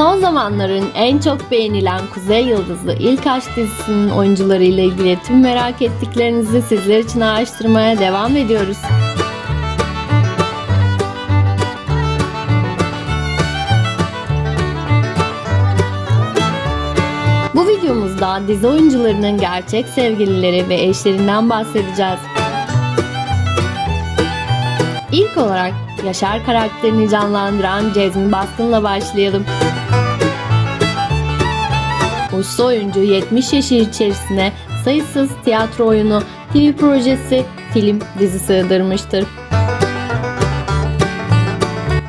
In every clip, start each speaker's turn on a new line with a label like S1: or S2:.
S1: Son zamanların en çok beğenilen Kuzey Yıldızı İlk Aşk dizisinin oyuncularıyla ilgili tüm merak ettiklerinizi sizler için araştırmaya devam ediyoruz. Bu videomuzda dizi oyuncularının gerçek sevgilileri ve eşlerinden bahsedeceğiz. İlk olarak Yaşar karakterini canlandıran Cezmi Baskın'la başlayalım. Usta oyuncu 70 yaşı içerisine sayısız tiyatro oyunu, TV projesi, film, dizi sığdırmıştır.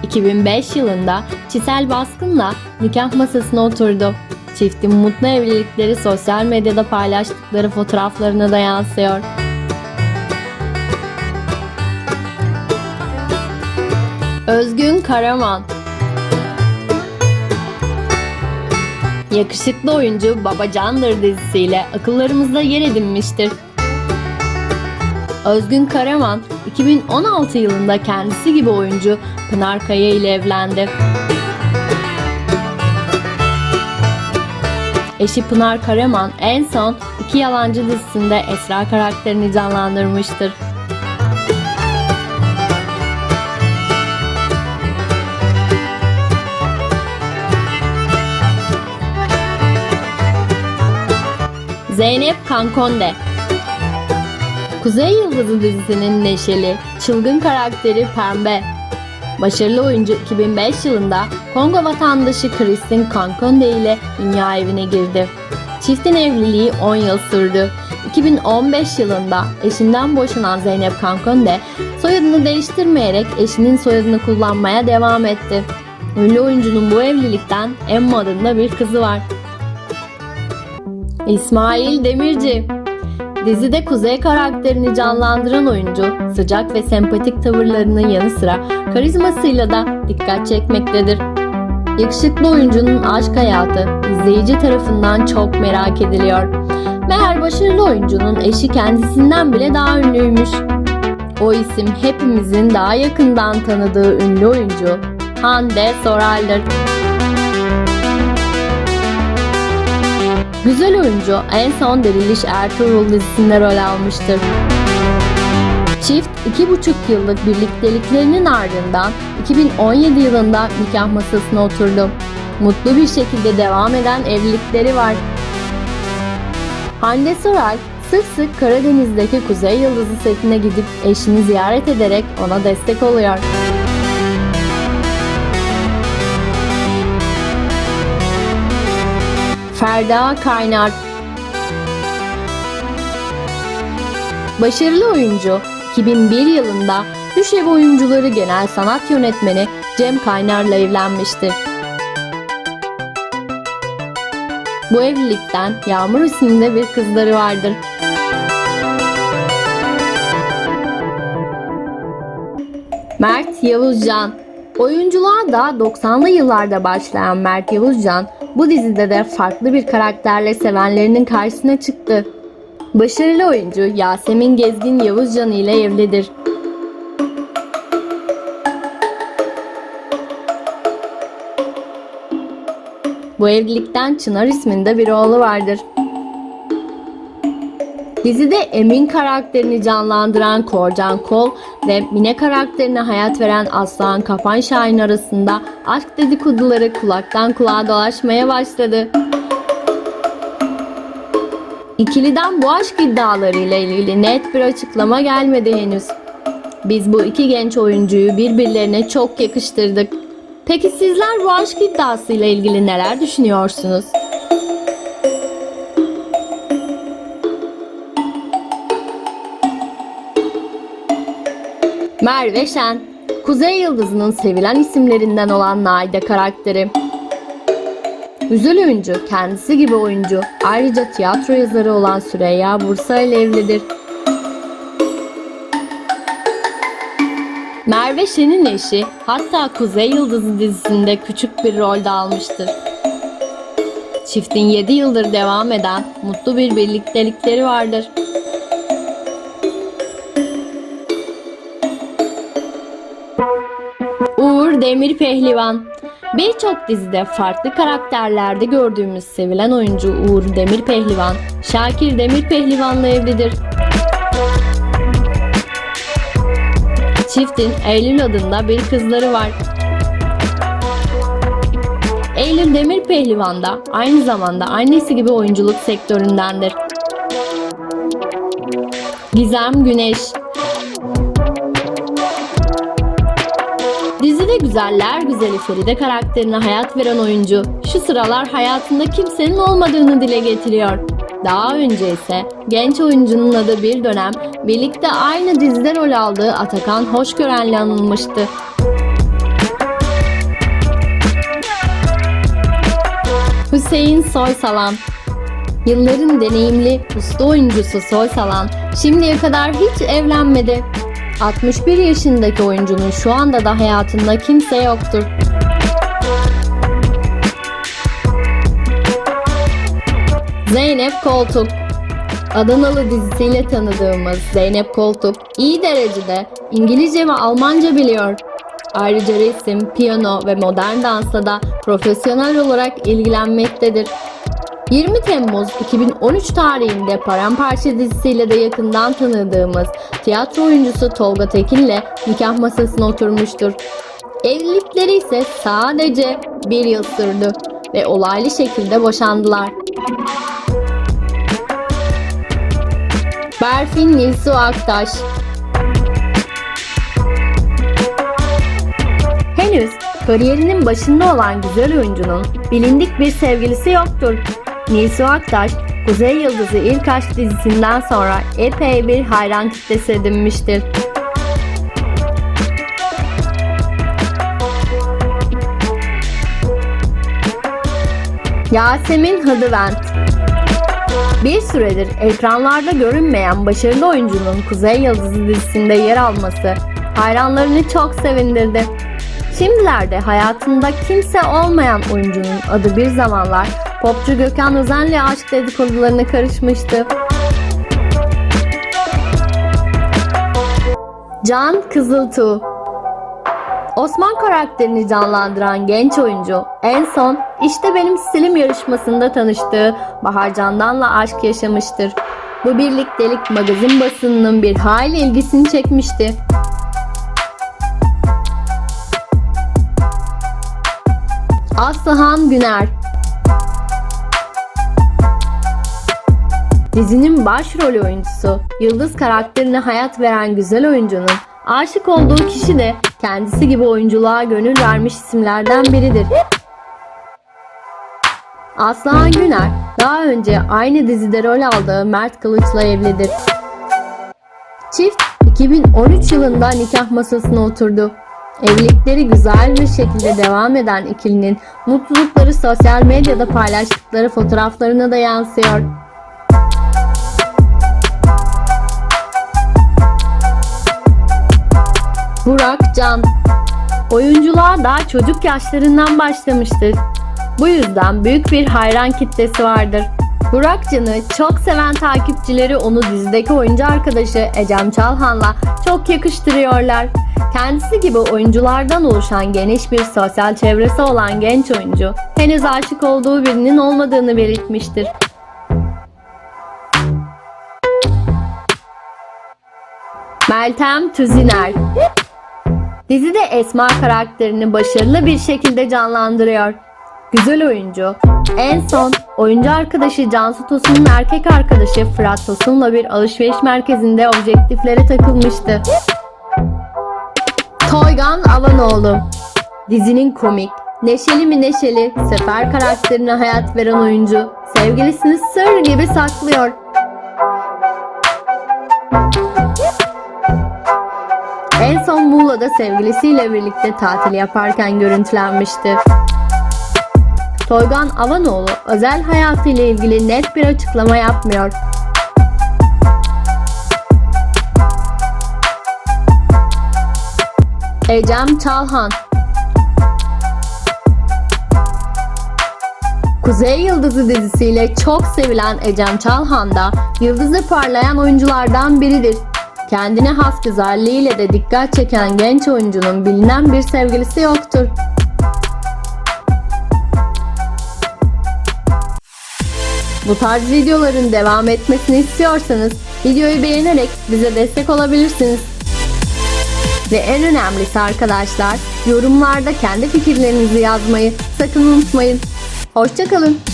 S1: 2005 yılında Çisel Baskın'la nikah masasına oturdu. Çiftin mutlu evlilikleri sosyal medyada paylaştıkları fotoğraflarına da yansıyor. Özgün Karaman Yakışıklı oyuncu Babacandır dizisiyle akıllarımızda yer edinmiştir. Özgün Karaman 2016 yılında kendisi gibi oyuncu Pınar Kaya ile evlendi. Eşi Pınar Karaman en son İki Yalancı dizisinde Esra karakterini canlandırmıştır. Zeynep Kankonde Kuzey Yıldızı dizisinin neşeli, çılgın karakteri Pembe. Başarılı oyuncu 2005 yılında Kongo vatandaşı Kristin Kankonde ile dünya evine girdi. Çiftin evliliği 10 yıl sürdü. 2015 yılında eşinden boşanan Zeynep Kankonde soyadını değiştirmeyerek eşinin soyadını kullanmaya devam etti. Ünlü oyuncunun bu evlilikten Emma adında bir kızı var. İsmail Demirci Dizide Kuzey karakterini canlandıran oyuncu sıcak ve sempatik tavırlarının yanı sıra karizmasıyla da dikkat çekmektedir. Yakışıklı oyuncunun aşk hayatı izleyici tarafından çok merak ediliyor. Meğer başarılı oyuncunun eşi kendisinden bile daha ünlüymüş. O isim hepimizin daha yakından tanıdığı ünlü oyuncu Hande Soral'dır. Güzel oyuncu en son Diriliş Ertuğrul dizisinde rol almıştır. Çift iki buçuk yıllık birlikteliklerinin ardından 2017 yılında nikah masasına oturdu. Mutlu bir şekilde devam eden evlilikleri var. Hande Soral sık sık Karadeniz'deki Kuzey Yıldızı setine gidip eşini ziyaret ederek ona destek oluyor. Ferda Kaynar Başarılı oyuncu 2001 yılında Düşev Oyuncuları Genel Sanat Yönetmeni Cem Kaynar'la evlenmiştir. Bu evlilikten Yağmur isminde bir kızları vardır. Mert Yavuzcan Oyunculuğa da 90'lı yıllarda başlayan Mert Yavuzcan bu dizide de farklı bir karakterle sevenlerinin karşısına çıktı. Başarılı oyuncu Yasemin Gezgin Yavuzcan ile evlidir. Bu evlilikten Çınar isminde bir oğlu vardır. Dizide Emin karakterini canlandıran Korcan Kol ve Mine karakterine hayat veren Aslan Kafan Şahin arasında aşk dedikoduları kulaktan kulağa dolaşmaya başladı. İkiliden bu aşk iddialarıyla ilgili net bir açıklama gelmedi henüz. Biz bu iki genç oyuncuyu birbirlerine çok yakıştırdık. Peki sizler bu aşk iddiasıyla ilgili neler düşünüyorsunuz? Merve Şen, Kuzey Yıldızı'nın sevilen isimlerinden olan Naide karakteri. Güzel oyuncu, kendisi gibi oyuncu, ayrıca tiyatro yazarı olan Süreyya Bursa ile evlidir. Merve Şen'in eşi, hatta Kuzey Yıldızı dizisinde küçük bir rol de almıştır. Çiftin 7 yıldır devam eden mutlu bir birliktelikleri vardır. Demir Pehlivan Birçok dizide farklı karakterlerde gördüğümüz sevilen oyuncu Uğur Demir Pehlivan, Şakir Demir Pehlivan'la evlidir. Çiftin Eylül adında bir kızları var. Eylül Demir Pehlivan da aynı zamanda annesi gibi oyunculuk sektöründendir. Gizem Güneş güzeller güzeli Feride karakterine hayat veren oyuncu şu sıralar hayatında kimsenin olmadığını dile getiriyor. Daha önce ise genç oyuncunun adı bir dönem birlikte aynı dizide rol aldığı Atakan Hoşgören'le anılmıştı. Hüseyin Soysalan Yılların deneyimli usta oyuncusu Soysalan şimdiye kadar hiç evlenmedi. 61 yaşındaki oyuncunun şu anda da hayatında kimse yoktur. Zeynep Koltuk Adanalı dizisiyle tanıdığımız Zeynep Koltuk iyi derecede İngilizce ve Almanca biliyor. Ayrıca resim, piyano ve modern dansla da profesyonel olarak ilgilenmektedir. 20 Temmuz 2013 tarihinde Paramparça dizisiyle de yakından tanıdığımız tiyatro oyuncusu Tolga Tekin'le nikah masasına oturmuştur. Evlilikleri ise sadece bir yıl sürdü ve olaylı şekilde boşandılar. Berfin Nilsu Aktaş Henüz kariyerinin başında olan güzel oyuncunun bilindik bir sevgilisi yoktur. Nilsu Aktaş, Kuzey Yıldızı İlk Aşk dizisinden sonra epey bir hayran kitlesi edinmiştir. Yasemin Hıdıvent bir süredir ekranlarda görünmeyen başarılı oyuncunun Kuzey Yıldızı dizisinde yer alması hayranlarını çok sevindirdi. Şimdilerde hayatında kimse olmayan oyuncunun adı bir zamanlar popçu Gökhan Özen'le aşk dedikodularına karışmıştı. Can Kızıltuğ Osman karakterini canlandıran genç oyuncu en son işte benim stilim yarışmasında tanıştığı Bahar Candan'la aşk yaşamıştır. Bu birliktelik magazin basınının bir hayli ilgisini çekmişti. Aslıhan Güner Dizinin başrol oyuncusu, Yıldız karakterine hayat veren güzel oyuncunun aşık olduğu kişi de kendisi gibi oyunculuğa gönül vermiş isimlerden biridir. Aslıhan Güner daha önce aynı dizide rol aldığı Mert Kılıç'la evlidir. Çift 2013 yılında nikah masasına oturdu. Evlilikleri güzel bir şekilde devam eden ikilinin mutlulukları sosyal medyada paylaştıkları fotoğraflarına da yansıyor. Burak Can Oyunculuğa daha çocuk yaşlarından başlamıştır. Bu yüzden büyük bir hayran kitlesi vardır. Burak Can'ı çok seven takipçileri onu dizideki oyuncu arkadaşı Ecem Çalhan'la çok yakıştırıyorlar. Kendisi gibi oyunculardan oluşan geniş bir sosyal çevresi olan genç oyuncu henüz aşık olduğu birinin olmadığını belirtmiştir. Meltem Tüziner Dizide Esma karakterini başarılı bir şekilde canlandırıyor. Güzel oyuncu. En son oyuncu arkadaşı Cansu Tosun'un erkek arkadaşı Fırat Tosun'la bir alışveriş merkezinde objektiflere takılmıştı. Toygan Avanoğlu Dizinin komik, neşeli mi neşeli, sefer karakterine hayat veren oyuncu sevgilisini sır gibi saklıyor. En son Muğla'da sevgilisiyle birlikte tatil yaparken görüntülenmişti. Toygan Avanoğlu özel hayatıyla ilgili net bir açıklama yapmıyor. Ecem Çalhan Kuzey Yıldızı dizisiyle çok sevilen Ecem Çalhan da yıldızı parlayan oyunculardan biridir. Kendine has güzelliğiyle de dikkat çeken genç oyuncunun bilinen bir sevgilisi yoktur. Bu tarz videoların devam etmesini istiyorsanız videoyu beğenerek bize destek olabilirsiniz. Ve en önemlisi arkadaşlar yorumlarda kendi fikirlerinizi yazmayı sakın unutmayın. Hoşçakalın.